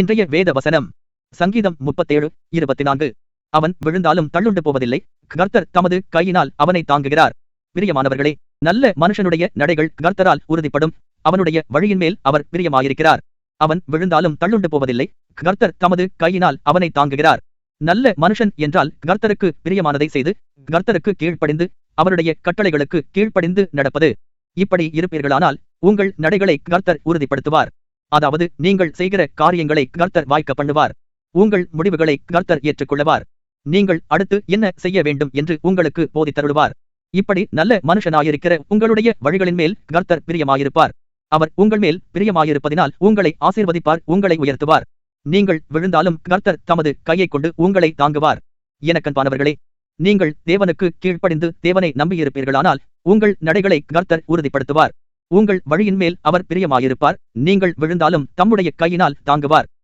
இன்றைய வேத வசனம் சங்கீதம் முப்பத்தேழு இருபத்தி நான்கு அவன் விழுந்தாலும் தள்ளுண்டு போவதில்லை. கர்த்தர் தமது கையினால் அவனை தாங்குகிறார். பிரியமானவர்களே நல்ல மனுஷனுடைய நடைகள் கர்த்தரால் உறுதிப்படும். அவனுடைய வழியின் மேல் அவர் பிரியமாயிருக்கிறார். அவன் விழுந்தாலும் தள்ளுண்டு போவதில்லை. கர்த்தர் தமது கையினால் அவனை தாங்குகிறார். நல்ல மனுஷன் என்றால் கர்த்தருக்கு பிரியமானதை செய்து கர்த்தருக்கு கீழ்ப்படிந்து அவருடைய கட்டளைகளுக்கு கீழ்ப்படிந்து நடப்பது. இப்படி இருப்பீர்களானால் உங்கள் நடைகளை கர்த்தர் உறுதிப்படுத்துவார். அதாவது நீங்கள் செய்கிற காரியங்களை கர்த்தர் வாய்க்க பண்ணுவார். உங்கள் முடிவுகளை கர்த்தர் ஏற்றுக்கொள்ளுவார். நீங்கள் அடுத்து என்ன செய்ய வேண்டும் என்று உங்களுக்கு போதித்தருளுவார். இப்படி நல்ல மனுஷனாயிருக்கிற உங்களுடைய வழிகளின் மேல் கர்த்தர் பிரியமாயிருப்பார். அவர் உங்கள் மேல் பிரியமாயிருப்பதினால் உங்களை ஆசீர்வதிப்பார் உங்களை உயர்த்துவார். நீங்கள் விழுந்தாலும் கர்த்தர் தமது கையைக் கொண்டு உங்களை தாங்குவார். எனக்கன்பானவர்களே நீங்கள் தேவனுக்கு கீழ்ப்படிந்து தேவனை நம்பியிருப்பீர்களானால் உங்கள் நடைகளை கர்த்தர் உறுதிப்படுத்துவார். உங்கள் வழியின் மேல் அவர் பிரியமாயிருப்பார். நீங்கள் விழுந்தாலும் தம்முடைய கையினால் தாங்குவார்.